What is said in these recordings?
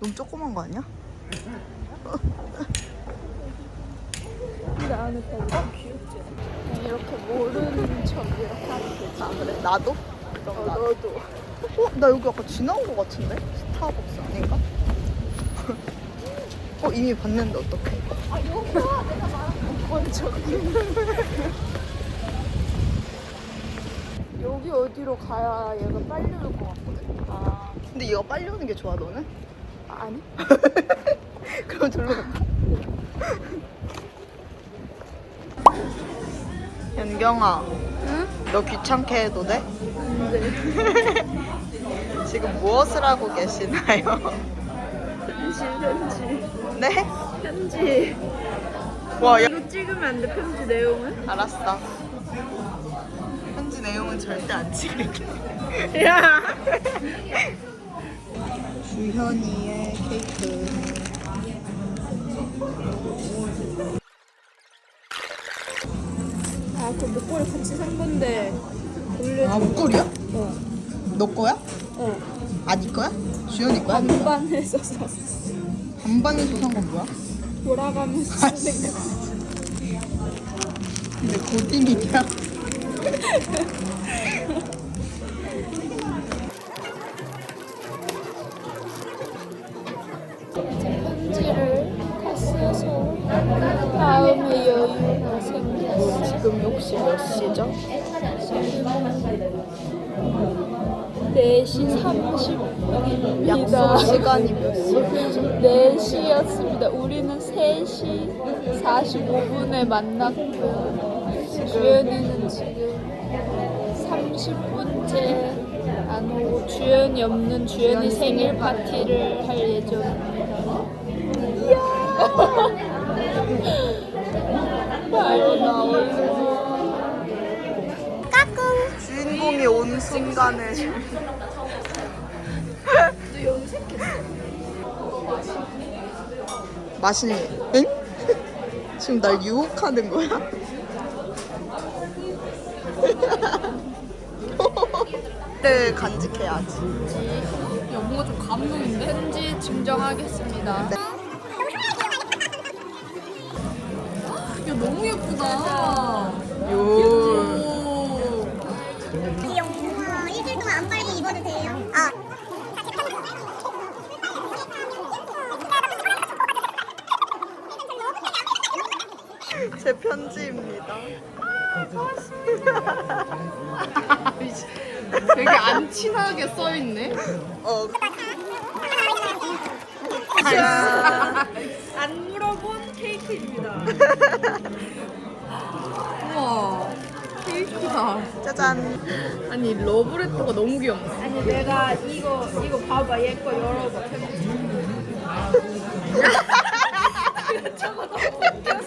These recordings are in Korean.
너무 조그만 거 아니야? 근데 안에 귀엽지? 이렇게 모르는 척 이렇게 하면 되지. 아 그래? 나도? 그럼 어, 나도. 너도. 어? 나 여기 아까 지나온 거 같은데? 스타벅스 아닌가? 어 이미 봤는데 어떡해 아, 여기야! 내가 말한 건 저기. 여기 어디로 가야 얘가 빨리 올 것 같거든? 아, 근데 얘가 빨리 오는 게 좋아 너는? 아니? 그럼 절로 갈까? 연경아 응? 너 귀찮게 해도 돼? 지금 무엇을 하고 계시나요? 편지, 편지. 네? 편지. 와 야. 이거 찍으면 안 돼, 편지 내용은? 알았어 편지 내용은 절대 안 찍을게 야! 주현이의 케이크 아, 그 목걸이 같이 산 건데. 올려줘. 아 목걸이야? 어. 너 거야? 어. 아니 거야? 주현이 거야? 반반해서 샀어. 반반에서 산 건 뭐야? 돌아가면서 아씨. 쓰는 거. 근데 고딩이냐? 갔어서 다음에 여유가 생겼어. 지금 혹시 몇 시죠? 지금 4시 30분입니다. 약속 시간이 몇 시야? 4시였습니다. 우리는 3시 45분에 만났고요. 주연이는 지금 30분째 안 오고 주연이 없는 주연이 생일 파티를 할 예정입니다. 나올래. 주인공이 온 순간에 맛있니? 응? 지금 날 유혹하는 거야? 네 간직해야지 야, 뭔가 좀 감동인데? 편지 증정하겠습니다. 네. 너무 예쁘다. 요 오. 귀여워. 우와, 일주일 동안 안 빨고 입어도 돼요. 아. 제 편지입니다 되게 안 친하게 써있네. 어 안 물어본 케이크입니다. 우와, 케이크다. 짜잔 아니, 러브레터가 너무 귀엽네. 아니, 내가 이거, 이거 봐봐. 얘 거 열어봐. 저거 너무 웃겨서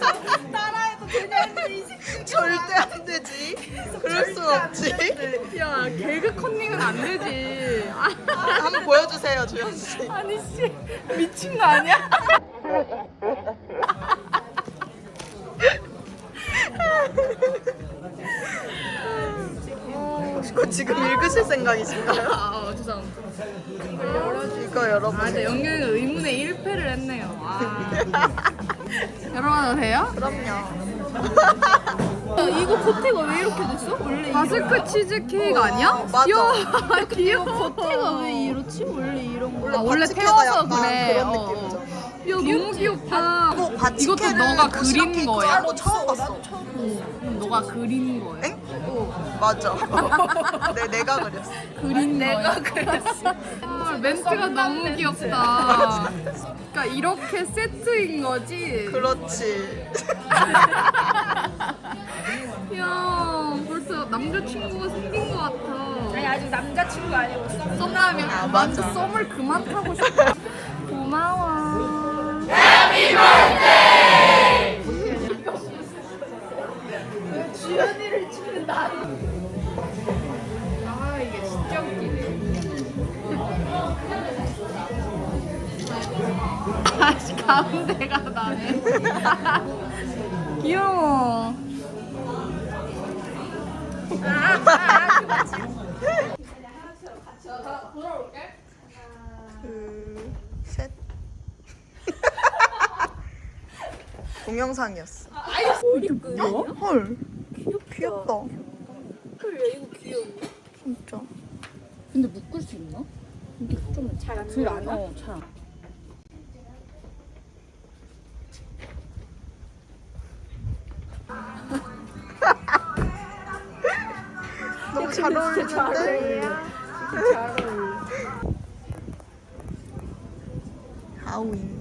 따라해도 되냐는데 이 새끼. 절대 안 되지 그럴 순 없지 야, 개그 컨닝은 안 되지. 아, 한번 보여주세요 주현 씨 아니, 씨. 미친 거 아니야? 그거 지금 읽으실 생각이신가요? 아, 죄송합니다. 이거 여러분 아, 근데 영경이가 의문의 1패를 했네요. 아. 열어봐도 돼요? 그럼요 야, 이거 겉에가 왜 이렇게 됐어? 원래 바스크 치즈 케이크 아니야? 맞아. 야, 귀여워. 겉에가 왜 이렇지? 원래 이런 거. 아, 원래 태워서 약간 그래. 그런 어, 느낌이죠. 어. 야, 너무 귀엽다. 이거 이것도 너가 그린 거야? 거 처음 봤어 응, 너가 그린 거야? 엥? 맞아 네, 내가 그렸어 그린 내가 그렸어. 아, 멘트가 너무 귀엽다. 그러니까 이렇게 세트인 거지. 그렇지 야, 벌써 남자친구가 생긴 것 같아. 아니 아직 남자친구 아니고 썸. 썸남이야. 아. 맞아. 썸을 그만 타고 싶어. 고마워. 주연이를 치는 나. 아 이게 진짜 웃기네. 다시 가운데가 나네. 귀여워. 둘셋 동영상이었어. 뭐야? 헐. 귀엽다. 그래 이거 귀여워. 진짜. 근데 묶을 수 있나? 이게 좀 잘안 들안 와. 어, 잘 안. 너무 잘 어울리는데? 잘 어울려. 하우인.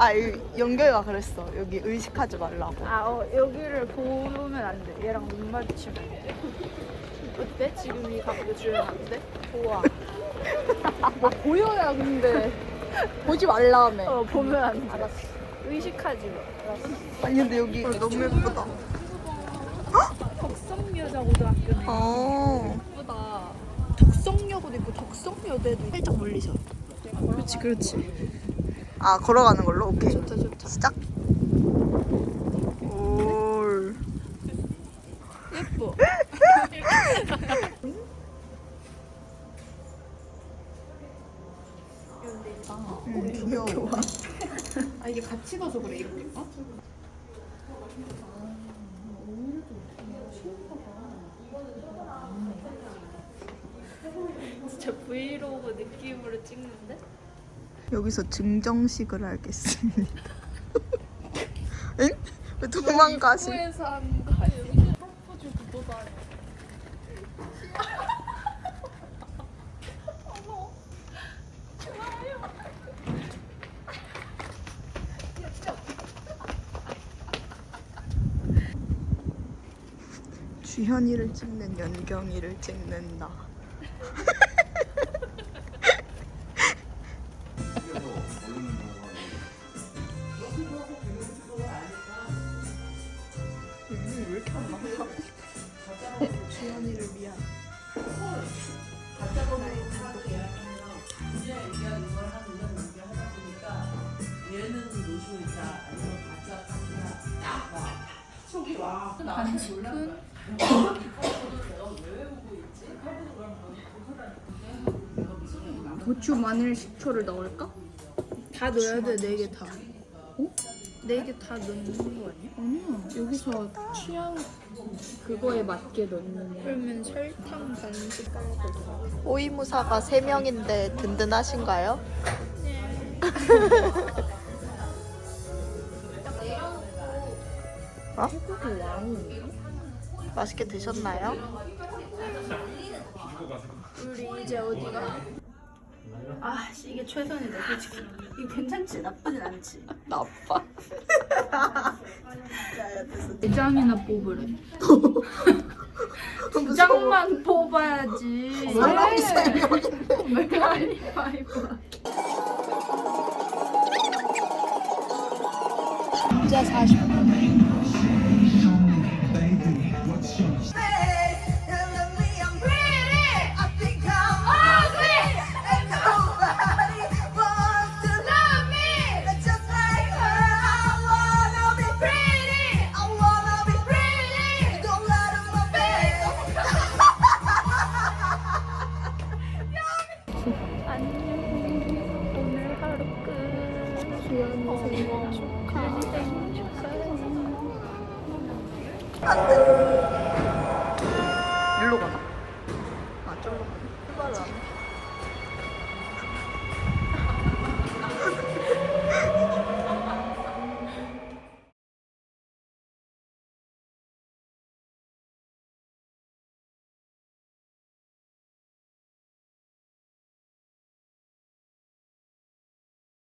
아, 이 연결가 그랬어. 여기 의식하지 말라고. 아, 어, 여기를 보면 안 돼. 얘랑 눈 마주치면 안 돼. 어때? 지금 이 각도 주면 안 돼? 좋아. 뭐 보여야 근데 보지 말라며. 어, 보면 안 돼. 알았어. 의식하지 마. 알았어. 아니, 근데 여기 너무 예쁘다. 덕성여자 고등학교네. 어. 예쁘다. 덕성여고도 있고 덕성여대도 살짝 멀리서. 그렇지, 그렇지. 아, 걸어가는 걸로? 오케이. 좋다, 좋다. 시작. 올. 예뻐. 음, 귀여워. 아 이게 같이 가서 그래 이렇게가? 진짜 브이로그 느낌으로 찍는데? 여기서 증정식을 하겠습니다. 응? 왜 도망가시? 후에서 하는 거 아니야? 프로포즈 구도다. 주현이를 찍는 연경이를 찍는 나. 간식은 고추, 마늘, 식초를 넣을까? 다 넣어야 돼, 네 개 다. 어? 네 개 다 넣는 거 아니야? 아니야 여기서 취향 그거에 맞게 넣는 거. 그러면 설탕 반 숟가락 넣어. 오이무사가 3명인데 든든하신가요? 어? 태국이 왕인가? 맛있게 드셨나요? 우리 이제 어디가? 아, 씨, 이게 최선이다, 솔직히. 이거 괜찮지? 나쁘진 않지? 나빠. 대장이나 뽑으래. 두 장만 뽑아야지. 사람이 세 명인데. 가위바위보. 진짜 40분.